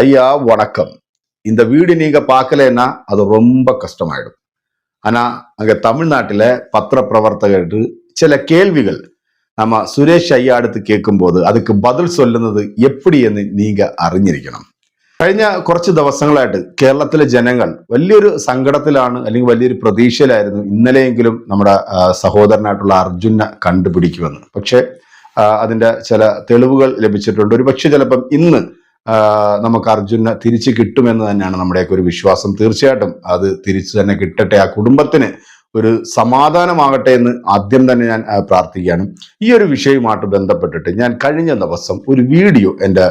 ஐயா வணக்கம் இந்த வீடு நீங்க பார்க்கலன்னா அது ரொம்ப கஷ்டமாயிடும் ஆனா அங்க தமிழ்நாட்டில் பத்திர பிரவர்த்தகர் சில கேள்விகள் நம்ம சுரேஷ் ஐயா അടുത്ത് കേൾക്കുമ്പോൾ அதுக்கு பதில் சொல்லுனது எப்படி എന്ന് நீங்க அறிஞ்சிருக்கணும் കഴിഞ്ഞ കുറച്ച് ദിവസങ്ങളായിട്ട് കേരളത്തിലെ ജനങ്ങൾ വലിയൊരു സങ്കടത്തിലാണ് അല്ലെങ്കിൽ വലിയൊരു പ്രതീക്ഷയിലായിരുന്നു ഇന്നലെയെങ്കിലും നമ്മുടെ സഹോദരനായിട്ടുള്ള അർജുനെ കണ്ടുപിടിക്കുമെന്ന്. പക്ഷേ അതിന്റെ ചില തെളിവുകൾ ലഭിച്ചിട്ടുണ്ട്. ഒരു പക്ഷേ ചിലപ്പം ഇന്ന് നമുക്ക് അർജുന തിരിച്ചു കിട്ടുമെന്ന് തന്നെയാണ് നമ്മുടെയൊക്കെ ഒരു വിശ്വാസം. തീർച്ചയായിട്ടും അത് തിരിച്ചു തന്നെ കിട്ടട്ടെ. ആ കുടുംബത്തിന് ഒരു സമാധാനമാകട്ടെ എന്ന് ആദ്യം തന്നെ ഞാൻ പ്രാർത്ഥിക്കുകയാണ്. ഈ ഒരു വിഷയവുമായിട്ട് ബന്ധപ്പെട്ടിട്ട് ഞാൻ കഴിഞ്ഞ ദിവസം ഒരു വീഡിയോ എന്റെ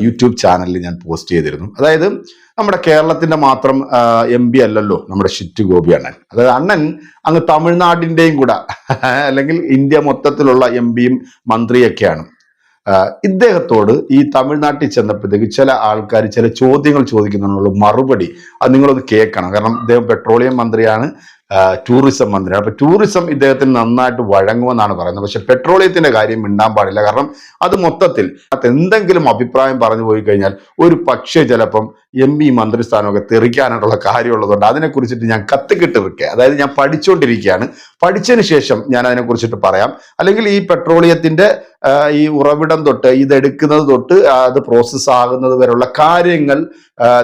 യൂട്യൂബ് ചാനലിൽ ഞാൻ പോസ്റ്റ് ചെയ്തിരുന്നു. അതായത് നമ്മുടെ കേരളത്തിന്റെ മാത്രം എം പി അല്ലല്ലോ നമ്മുടെ ഷിറ്റ് ഗോപി അണ്ണൻ അതായത് അണ്ണൻ അങ്ങ് തമിഴ്നാടിന്റെയും കൂടെ അല്ലെങ്കിൽ ഇന്ത്യ മൊത്തത്തിലുള്ള എം പിയും മന്ത്രിയൊക്കെയാണ്. ഇദ്ദേഹത്തോട് ഈ തമിഴ്നാട്ടിൽ ചെന്നപ്പോഴത്തേക്ക് ചില ആൾക്കാർ ചില ചോദ്യങ്ങൾ ചോദിക്കുന്നതിനുള്ള മറുപടി അത് നിങ്ങളൊന്ന് കേൾക്കണം. കാരണം ഇദ്ദേഹം പെട്രോളിയം മന്ത്രിയാണ്. ടൂറിസം മന്ത്രിയാണ് അപ്പൊ ടൂറിസം ഇദ്ദേഹത്തിന് നന്നായിട്ട് വഴങ്ങുമെന്നാണ് പറയുന്നത്. പക്ഷെ പെട്രോളിയത്തിന്റെ കാര്യം മിണ്ടാൻ പാടില്ല. കാരണം അത് മൊത്തത്തിൽ അത് എന്തെങ്കിലും അഭിപ്രായം പറഞ്ഞു പോയി കഴിഞ്ഞാൽ ഒരു പക്ഷേ ചിലപ്പം എം പി മന്ത്രിസ്ഥാനമൊക്കെ തെറിക്കാനായിട്ടുള്ള കാര്യമുള്ളതുകൊണ്ട് അതിനെക്കുറിച്ചിട്ട് ഞാൻ കത്തുകിട്ടിരിക്കുക അതായത് ഞാൻ പഠിച്ചുകൊണ്ടിരിക്കുകയാണ് പഠിച്ചതിന് ശേഷം ഞാൻ അതിനെക്കുറിച്ചിട്ട് പറയാം. അല്ലെങ്കിൽ ഈ പെട്രോളിയത്തിന്റെ ഈ ഉറവിടം തൊട്ട് ഇതെടുക്കുന്നത് തൊട്ട് അത് പ്രോസസ്സ് ആകുന്നത് വരെയുള്ള കാര്യങ്ങൾ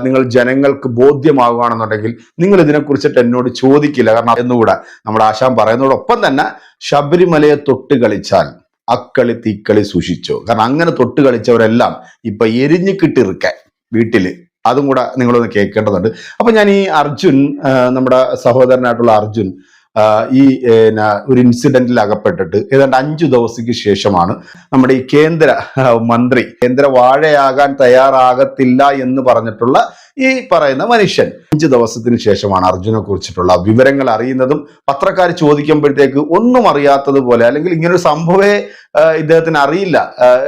നിങ്ങൾ ജനങ്ങൾക്ക് ബോധ്യമാകുകയാണെന്നുണ്ടെങ്കിൽ നിങ്ങൾ ഇതിനെക്കുറിച്ചിട്ട് എന്നോട് ചോദിക്കില്ല. കാരണം എന്നുകൂടെ നമ്മുടെ ആശാൻ പറയുന്നതോടൊപ്പം തന്നെ ശബരിമലയെ തൊട്ട് കളിച്ചാൽ അക്കളി തീക്കളി സൂക്ഷിച്ചു. കാരണം അങ്ങനെ തൊട്ട് കളിച്ചവരെല്ലാം ഇപ്പൊ എരിഞ്ഞു കിട്ടിറുക്കെ വീട്ടിൽ. അതും കൂടെ നിങ്ങളൊന്ന് കേൾക്കേണ്ടതുണ്ട്. അപ്പൊ ഞാൻ ഈ അർജുൻ നമ്മുടെ സഹോദരനായിട്ടുള്ള അർജുൻ ഈ ഒരു ഇൻസിഡന്റിൽ അകപ്പെട്ടിട്ട് ഏതാണ്ട് അഞ്ചു ദിവസത്തേക്ക് ശേഷമാണ് നമ്മുടെ ഈ കേന്ദ്ര മന്ത്രി കേന്ദ്ര വാഴയാകാൻ തയ്യാറാകത്തില്ല എന്ന് പറഞ്ഞിട്ടുള്ള ഈ പറയുന്ന മനുഷ്യൻ. അഞ്ചു ദിവസത്തിന് ശേഷമാണ് അർജുനെ കുറിച്ചിട്ടുള്ള വിവരങ്ങൾ അറിയുന്നതും പത്രക്കാർ ചോദിക്കുമ്പോഴത്തേക്ക് ഒന്നും അറിയാത്തതുപോലെ അല്ലെങ്കിൽ ഇങ്ങനൊരു സംഭവേ ഇദ്ദേഹത്തിന് അറിയില്ല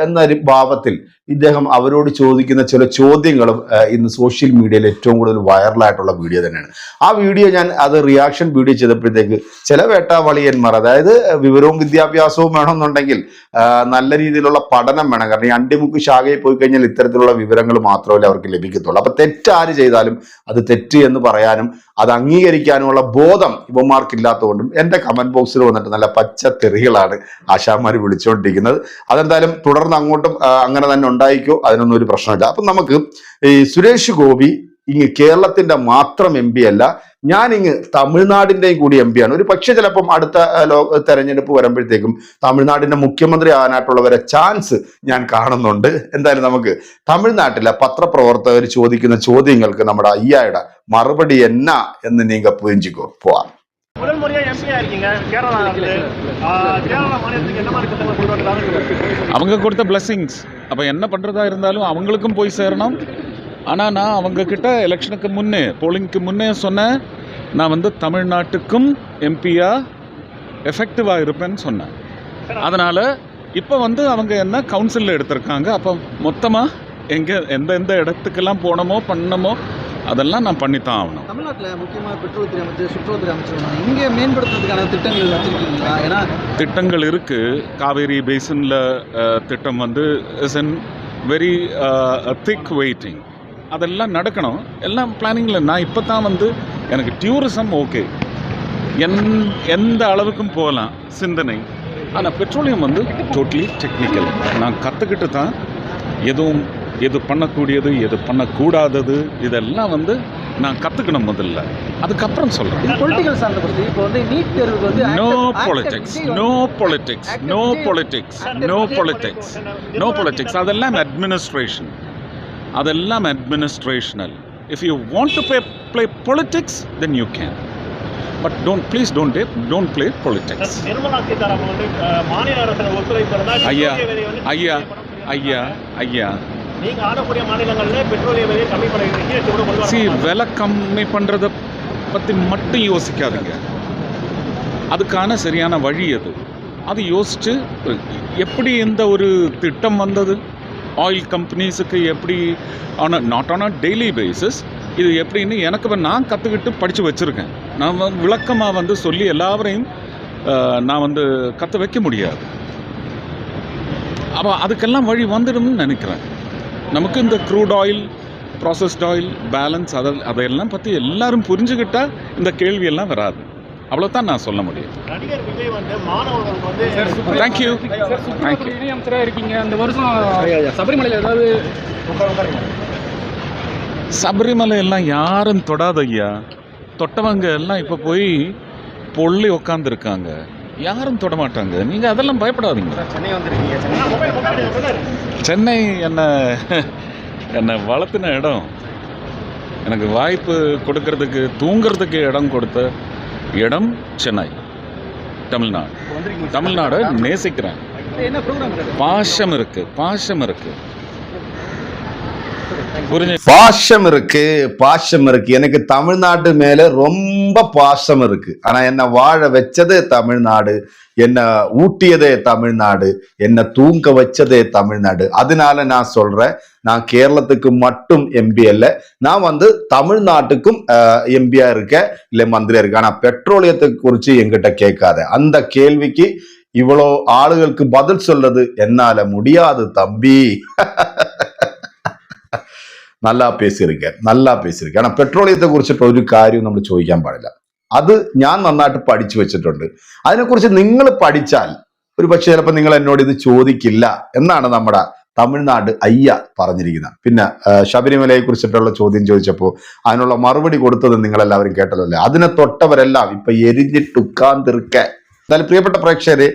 എന്നൊരു ഭാവത്തിൽ ഇദ്ദേഹം അവരോട് ചോദിക്കുന്ന ചില ചോദ്യങ്ങളും ഇന്ന് സോഷ്യൽ മീഡിയയിൽ ഏറ്റവും കൂടുതൽ വൈറലായിട്ടുള്ള വീഡിയോ തന്നെയാണ്. ആ വീഡിയോ ഞാൻ അത് റിയാക്ഷൻ വീഡിയോ ചെയ്തപ്പോഴത്തേക്ക് ചില വേട്ടാവളിയന്മാർ അതായത് വിവരവും വിദ്യാഭ്യാസവും വേണമെന്നുണ്ടെങ്കിൽ നല്ല രീതിയിലുള്ള പഠനം വേണം. കാരണം ഈ അണ്ടിമുക്ക് ശാഖയിൽ പോയി കഴിഞ്ഞാൽ ഇത്തരത്തിലുള്ള വിവരങ്ങൾ മാത്രമല്ലേ അവർക്ക് ലഭിക്കത്തുള്ളൂ. അപ്പൊ തെറ്റാര് ചെയ്താലും അത് തെറ്റ് എന്ന് പറയാനും അത് അംഗീകരിക്കാനുമുള്ള ബോധം ഇവന്മാർക്കില്ലാത്തതുകൊണ്ടും എന്റെ കമന്റ് ബോക്സിൽ വന്നിട്ട് നല്ല പച്ച തെറികളാണ് ആശാമാർ വിളിച്ചുകൊണ്ടിരിക്കുന്നത് അതെന്തായാലും തുടർന്ന് അങ്ങോട്ടും അങ്ങനെ തന്നെ ഉണ്ടായിക്കോ അതിനൊന്നും ഒരു പ്രശ്നമില്ല. അപ്പൊ നമുക്ക് ഈ സുരേഷ് ഗോപി ഇങ്ങ് കേരളത്തിന്റെ മാത്രം എം പി അല്ല ഞാൻ ഇങ്ങ് തമിഴ്നാടിന്റെയും കൂടി എം പി ആണ്. ഒരു പക്ഷേ ചിലപ്പം അടുത്ത ലോക തെരഞ്ഞെടുപ്പ് വരുമ്പോഴത്തേക്കും തമിഴ്നാടിന്റെ മുഖ്യമന്ത്രി ആകാനായിട്ടുള്ളവരെ ചാൻസ് ഞാൻ കാണുന്നുണ്ട്. എന്തായാലും നമുക്ക് തമിഴ്നാട്ടിലെ പത്രപ്രവർത്തകർ ചോദിക്കുന്ന ചോദ്യങ്ങൾക്ക് നമ്മുടെ അയ്യായുടെ മറുപടി എന്നാ എന്ന് നീങ്ക പുരിഞ്ചിക്കോ പോവാം. முதல் முறையா எம்பியா இருக்கீங்க? கேரளா கேரளா மாநிலத்துக்கு என்ன மாதிரி திட்டங்கள் கொண்டு அவங்க கொடுத்த பிளஸ்ஸிங்ஸ் அப்போ என்ன பண்ணுறதா இருந்தாலும் அவங்களுக்கும் போய் சேரணும். ஆனால் நான் அவங்க கிட்ட எலெக்ஷனுக்கு முன்னே போலிங்க்கு முன்னே சொன்னேன். நான் வந்து தமிழ்நாட்டுக்கும் எம்பியா எஃபெக்டிவாக இருப்பேன்னு சொன்னேன். அதனால் இப்போ வந்து அவங்க என்ன கவுன்சிலில் எடுத்திருக்காங்க. அப்போ மொத்தமாக எங்கே எந்த எந்த இடத்துக்கெல்லாம் போனோமோ பண்ணமோ அதெல்லாம் நான் பண்ணித்தான் ஆகணும். தமிழ்நாட்டில் முக்கியமாக பெட்ரோல்துறை அமைச்சர் சுற்றுலாத்துறை அமைச்சர். இங்கே மேம்படுத்துறதுக்கான திட்டங்கள் வச்சிருக்கீங்களா? ஏன்னா திட்டங்கள் இருக்குது காவேரி பேசினில் திட்டம் வந்து is an very thick waiting அதெல்லாம் நடக்கணும். எல்லாம் பிளானிங்கில் நான் இப்போ தான் வந்து எனக்கு டூரிசம் ஓகே என் எந்த அளவுக்கும் போகலாம். சிந்தனை. ஆனால் பெட்ரோலியம் வந்து டோட்டலி டெக்னிக்கல் நான் கற்றுக்கிட்டு தான் எதுவும் எது பண்ணக்கூடியது எது பண்ணக்கூடாதது இதெல்லாம் வந்து நான் கற்றுக்கணும் முதல்ல. அதுக்கப்புறம் சொல்கிறேன் political no politics no politics no politics no politics no politics அதெல்லாம் அட்மினிஸ்ட்ரேஷன் அதெல்லாம் administrational if you want to play play politics then you can but don't please don't don't play politics ஐயா ஐயா ஐயா ஐயா. நீங்கள் ஆடக்கூடிய மாநிலங்களில் பெட்ரோலிய விலையை கம்மி பண்ணுறீங்க சி விலை கம்மி பண்ணுறத பற்றி மட்டும் யோசிக்காதீங்க. அதுக்கான சரியான வழி அது அது யோசித்து எப்படி இந்த ஒரு திட்டம் வந்தது? ஆயில் கம்பெனிஸுக்கு எப்படி ஆன not on a daily basis இது எப்படின்னு எனக்கு வந்து நான் கற்றுக்கிட்டு படித்து வச்சுருக்கேன். நான் வந்து விளக்கமாக வந்து சொல்லி எல்லாவரையும் நான் வந்து கற்று வைக்க முடியாது. அப்போ அதுக்கெல்லாம் வழி வந்துடும்னு நினைக்கிறேன். நமக்கு இந்த crude oil processed oil balance அதை அதையெல்லாம் பற்றி எல்லாரும் புரிஞ்சுக்கிட்டா இந்த கேள்வியெல்லாம் வராது. அவ்வளோதான் நான் சொல்ல முடியும். தேங்க்யூ தேங்க்யூ இணையமைச்சராக இருக்கீங்க. இந்த வருஷம் சபரிமலையில் ஏதாவது சபரிமலை எல்லாம் யாரும் தொடாத ஐயா தொட்டவங்க எல்லாம் இப்போ போய் பொள்ளி உக்காந்துருக்காங்க யாரும் தொட மாட்டாங்க நீங்கள் அதெல்லாம் பயப்படாதீங்க. சென்னை வந்திருக்கீங்க சென்னை என்னை என்னை வளர்த்தின இடம். எனக்கு வாய்ப்பு கொடுக்கறதுக்கு தூங்குறதுக்கு இடம் கொடுத்த இடம் சென்னை தமிழ்நாடு. தமிழ்நாடை நேசிக்கிறேன். என்ன இருக்குது பாஷம் இருக்குது பாஷம் இருக்கு பாஷம் இருக்கு. எனக்கு தமிழ்நாட்டு மேல ரொம்ப பாசம் இருக்கு. ஆனா என்ன வாழ வச்சதே தமிழ்நாடு என்ன ஊட்டியதே தமிழ்நாடு என்ன தூங்க வச்சதே தமிழ்நாடு. அதனால நான் சொல்றேன் நான் கேரளத்துக்கு மட்டும் எம்பி அல்ல. நான் வந்து தமிழ்நாட்டுக்கும் எம்பியா இருக்கேன் இல்ல மந்திரியா இருக்கேன். ஆனா பெட்ரோலியத்தை குறிச்சு என்கிட்ட கேட்காத. அந்த கேள்விக்கு இவ்வளோ ஆளுகளுக்கு பதில் சொல்றது என்னால முடியாது தம்பி. നല്ല പേസിയിരിക്കുക നല്ല പേസിയിരിക്കുക കാരണം പെട്രോളിയത്തെ കുറിച്ചിട്ട് ഒരു കാര്യവും നമ്മൾ ചോദിക്കാൻ പാടില്ല. അത് ഞാൻ നന്നായിട്ട് പഠിച്ചു വെച്ചിട്ടുണ്ട്. അതിനെക്കുറിച്ച് നിങ്ങൾ പഠിച്ചാൽ ഒരു പക്ഷേ ചിലപ്പോൾ നിങ്ങൾ എന്നോട് ഇത് ചോദിക്കില്ല എന്നാണ് നമ്മുടെ തമിഴ്നാട് അയ്യ പറഞ്ഞിരിക്കുന്നത്. പിന്നെ ശബരിമലയെ കുറിച്ചിട്ടുള്ള ചോദ്യം ചോദിച്ചപ്പോൾ അതിനുള്ള മറുപടി കൊടുത്തത് നിങ്ങളെല്ലാവരും കേട്ടല്ലോ അതിനെ തൊട്ടവരെല്ലാം ഇപ്പൊ എരിഞ്ഞിട്ടുക്കാന്തിർക്ക എന്തായാലും പ്രിയപ്പെട്ട പ്രേക്ഷകര്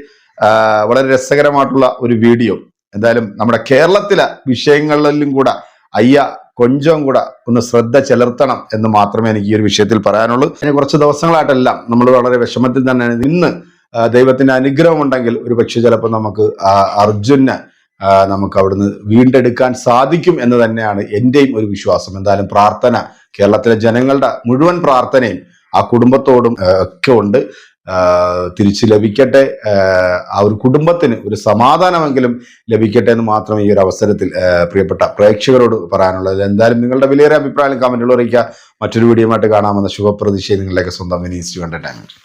വളരെ രസകരമായിട്ടുള്ള ഒരു വീഡിയോ. എന്തായാലും നമ്മുടെ കേരളത്തിലെ വിഷയങ്ങളിലും കൂടെ അയ്യ കൊഞ്ചം കൂടെ ഒന്ന് ശ്രദ്ധ ചെലുത്തണം എന്ന് മാത്രമേ എനിക്ക് ഈ ഒരു വിഷയത്തിൽ പറയാനുള്ളൂ. ഇനി കുറച്ച് ദിവസങ്ങളായിട്ടെല്ലാം നമ്മൾ വളരെ വിഷമത്തിൽ തന്നെയാണ് ഇന്ന് ദൈവത്തിന്റെ അനുഗ്രഹം ഉണ്ടെങ്കിൽ ഒരു പക്ഷെ ചിലപ്പോൾ നമുക്ക് അർജുനെ നമുക്ക് അവിടുന്ന് വീണ്ടെടുക്കാൻ സാധിക്കും എന്ന് തന്നെയാണ് എന്റെയും ഒരു വിശ്വാസം. എന്തായാലും പ്രാർത്ഥന കേരളത്തിലെ ജനങ്ങളുടെ മുഴുവൻ പ്രാർത്ഥനയും ആ കുടുംബത്തോടും ഒക്കെ ഉണ്ട്. തിരിച്ചു ലഭിക്കട്ടെ. ആ, ഒരു കുടുംബത്തിന് ഒരു സമാധാനമെങ്കിലും ലഭിക്കട്ടെ എന്ന് മാത്രം ഈ ഒരു അവസരത്തിൽ പ്രിയപ്പെട്ട പ്രേക്ഷകരോട് പറയാനുള്ളത്. എന്തായാലും നിങ്ങളുടെ വിലയേറെ അഭിപ്രായം കമന്റുകൾ അറിയിക്കുക. മറ്റൊരു വീഡിയോ ആയിട്ട് കാണാമെന്ന ശുഭപ്രതീക്ഷയെ നിങ്ങളിലേക്ക് സ്വന്തം വിനീസ് എന്റർടൈൻമെന്റ്